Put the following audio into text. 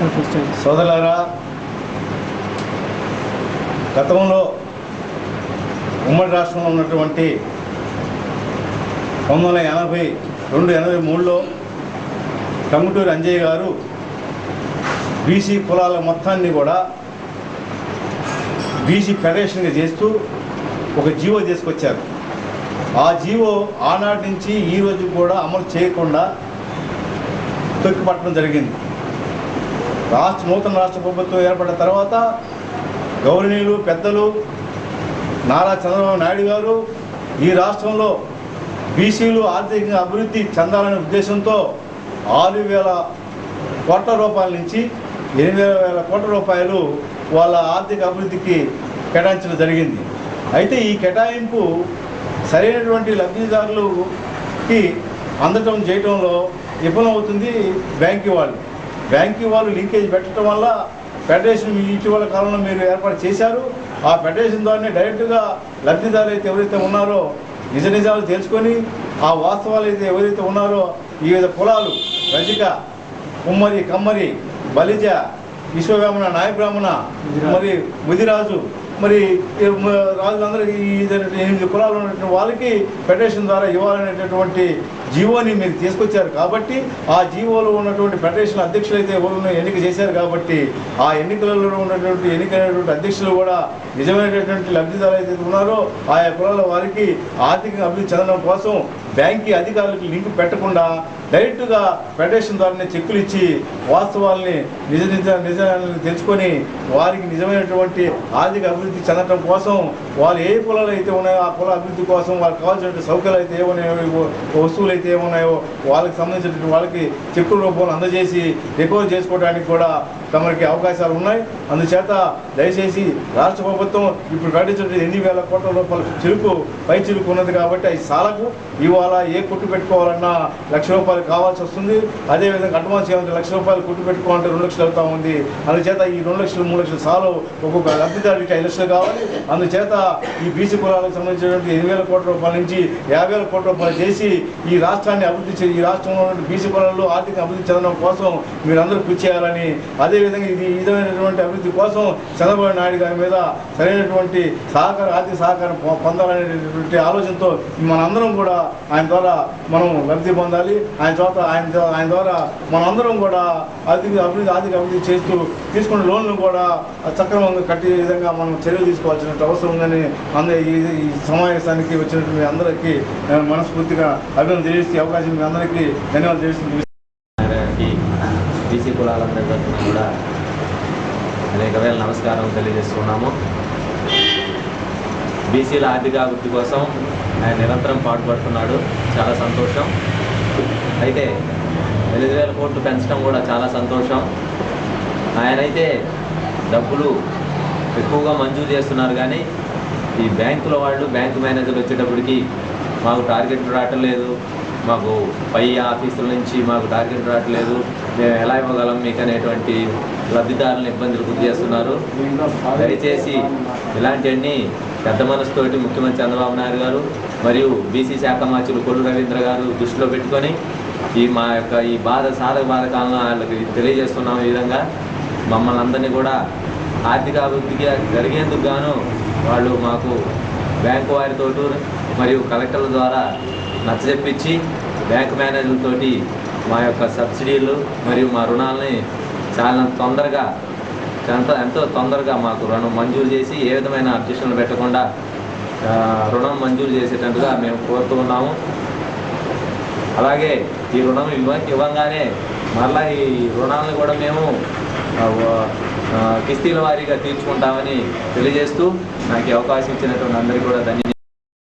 సోదరులారా గతంలో ఉమ్మడి రాష్ట్రంలో ఉన్నటువంటి పంతొమ్మిది వందల ఎనభై రెండు ఎనభై మూడులో టంగుటూరు అంజయ్య గారు బీసీ కులాల మొత్తాన్ని కూడా బీసీ ఫెడరేషన్గా చేస్తూ ఒక జీవో తీసుకొచ్చారు. ఆ జీవో ఆనాటి నుంచి ఈ రోజు కూడా అమలు చేయకుండా తొక్కిపట్టడం జరిగింది. రాష్ట్ర నూతన రాష్ట్ర ప్రభుత్వం ఏర్పడిన తర్వాత గౌరవనీయులు పెద్దలు నారా చంద్రబాబు నాయుడు గారు ఈ రాష్ట్రంలో బీసీలు ఆర్థికంగా అభివృద్ధి చెందాలనే ఉద్దేశంతో ఆరు వేల కోట్ల రూపాయల నుంచి ఎనిమిది వేల కోట్ల రూపాయలు వాళ్ళ ఆర్థిక అభివృద్ధికి కేటాయించడం జరిగింది. అయితే ఈ కేటాయింపు సరైనటువంటి లబ్ధిదారులకి అందటం చేయటంలో విఫలమవుతుంది బ్యాంకు వాళ్ళు. బ్యాంకు వాళ్ళు లింకేజ్ పెట్టడం వల్ల ఫెడరేషన్ మీ ఇటీవల కాలంలో మీరు ఏర్పాటు చేశారు. ఆ ఫెడరేషన్ ద్వారానే డైరెక్ట్గా లబ్ధిదారులు అయితే ఎవరైతే ఉన్నారో నిజ నిజాలు తెలుసుకొని ఆ వాస్తవాలు అయితే ఎవరైతే ఉన్నారో వివిధ కులాలు రజిక కుమ్మరి కమ్మరి బలిజ విశ్వబ్రాహ్మణ నాయబ్రాహ్మణ మరి ముదిరాజు మరి రాజులందరూ రాజులందరికీ ఎనిమిది కులాలు ఉన్నటువంటి వాళ్ళకి ఫెడరేషన్ ద్వారా ఇవ్వాలనేటటువంటి జీవోని మీరు తీసుకొచ్చారు కాబట్టి ఆ జీవోలో ఉన్నటువంటి ఫెడరేషన్ అధ్యక్షులు అయితే ఎవరు ఎన్నిక చేశారు కాబట్టి ఆ ఎన్నికలలో ఉన్నటువంటి ఎన్నికైనటువంటి అధ్యక్షులు కూడా నిజమైనటువంటి లబ్ధిదారులు అయితే ఉన్నారో ఆయా కులాల వారికి ఆర్థిక అభివృద్ధి చెందడం కోసం బ్యాంకింగ్ అధికారులకు లింక్ పెట్టకుండా డైరెక్ట్గా ఫెడరేషన్ ద్వారానే చెక్కులు ఇచ్చి వాస్తవాల్ని నిజ నిజ నిజాలను తెలుసుకొని వారికి నిజమైనటువంటి ఆర్థిక అభివృద్ధి చెందడం కోసం వాళ్ళు ఏ కులాలు అయితే ఉన్నాయో ఆ కుల అభివృద్ధి కోసం వాళ్ళకి కావాల్సినటువంటి సౌకర్యాలు అయితే ఏమున్నాయో వస్తువులు అయితే ఏమున్నాయో వాళ్ళకి సంబంధించినటువంటి వాళ్ళకి చెక్కుల రూపంలో అందజేసి రికవర్ చేసుకోవడానికి కూడా తమకి అవకాశాలు ఉన్నాయి. అందుచేత దయచేసి రాష్ట్ర ప్రభుత్వం ఇప్పుడు ప్రకటించిన ఎన్ని వేల కోట్ల రూపాయల చిరుకు పై చిరుకు ఉన్నది కాబట్టి అది సాలకు. ఇవాళ ఏ కొట్టు పెట్టుకోవాలన్నా లక్ష రూపాయలు కావాల్సి వస్తుంది. అదేవిధంగా అడ్వాన్స్ ఏమంటే లక్ష రూపాయలు కొట్టు పెట్టుకోవాలంటే రెండు లక్షలు అవుతా ఉంది. అందుచేత ఈ రెండు లక్షలు మూడు లక్షలు సాలు ఒక్కొక్క లబ్ధిదారుడికి ఐదు లక్షలు కావాలి. అందుచేత ఈ బీసీ కులాలకు సంబంధించినటువంటి ఎనిమిది వేల కోట్ల రూపాయల నుంచి యాభై వేల కోట్ల రూపాయలు చేసి ఈ రాష్ట్రాన్ని అభివృద్ధి ఈ రాష్ట్రంలో బీసీ కులాల్లో ఆర్థిక అభివృద్ధి చెందడం కోసం మీరందరూ కృషి చేయాలని అదే అదేవిధంగా ఇది విధమైనటువంటి అభివృద్ధి కోసం చంద్రబాబు నాయుడు గారి మీద సరైనటువంటి సహకారం ఆర్థిక సహకారం పొందాలనేటువంటి ఆలోచనతో మనందరం కూడా ఆయన ద్వారా మనం లబ్ధి పొందాలి. ఆయన ద్వారా ఆయన ఆయన ద్వారా మనందరం కూడా ఆర్థిక అభివృద్ధి ఆర్థిక అభివృద్ధి చేస్తూ తీసుకున్న లోన్లు కూడా సక్రమంగా కట్టే విధంగా మనం చర్యలు తీసుకోవాల్సిన అవసరం ఉందని అందరి ఈ- సమావేశానికి వచ్చినటువంటి అందరికీ మనస్ఫూర్తిగా అభినందన తెలియజేసి అవకాశం మీ అందరికీ ధన్యవాదాలు తెలియజేస్తుంది కులాల కులాలందరి కూడా అనేక వేల నమస్కారం తెలియజేస్తున్నాము. బీసీల ఆర్థిక అభివృద్ధి కోసం ఆయన నిరంతరం పాటుపడుతున్నాడు. చాలా సంతోషం. అయితే ఎనిమిది వేల కోట్లు పెంచడం కూడా చాలా సంతోషం. ఆయనైతే డబ్బులు ఎక్కువగా మంజూరు చేస్తున్నారు కానీ ఈ బ్యాంకుల వాళ్ళు బ్యాంకు మేనేజర్లు వచ్చేటప్పటికి మాకు టార్గెట్ రావట్లేదు మాకు పై ఆఫీసుల నుంచి మాకు టార్గెట్ రావట్లేదు. మేము ఎలా ఇవ్వగలం మీకు అనేటువంటి లబ్ధిదారులను ఇబ్బందులు గురి చేస్తున్నారు. దయచేసి ఇలాంటివన్నీ పెద్ద మనసుతోటి ముఖ్యమంత్రి చంద్రబాబు నాయుడు గారు మరియు బీసీ శాఖ మాచులు కొల్లు రవీంద్ర గారు దృష్టిలో పెట్టుకొని ఈ మా యొక్క ఈ బాధ సాధక బాధకాలను వాళ్ళకి తెలియజేస్తున్నాం ఈ విధంగా. మమ్మల్ని అందరినీ కూడా ఆర్థిక అభివృద్ధికి జరిగేందుకు గాను వాళ్ళు మాకు బ్యాంకు వారితో మరియు కలెక్టర్ల ద్వారా నచ్చజెప్పించి బ్యాంక్ మేనేజర్లతో మా యొక్క సబ్సిడీలు మరియు మా రుణాలని చాలా తొందరగా ఎంతో ఎంతో తొందరగా మాకు రుణం మంజూరు చేసి ఏ విధమైన అబ్జెక్షన్లు పెట్టకుండా రుణం మంజూరు చేసేటట్టుగా మేము కోరుతూ ఉన్నాము. అలాగే ఈ రుణం ఇవ్వ ఇవ్వగానే మరలా ఈ రుణాలను కూడా మేము కిస్తీల వారీగా తీర్చుకుంటామని తెలియజేస్తూ నాకు అవకాశం ఇచ్చినటువంటి అందరికీ కూడా ధన్యవాదాలు.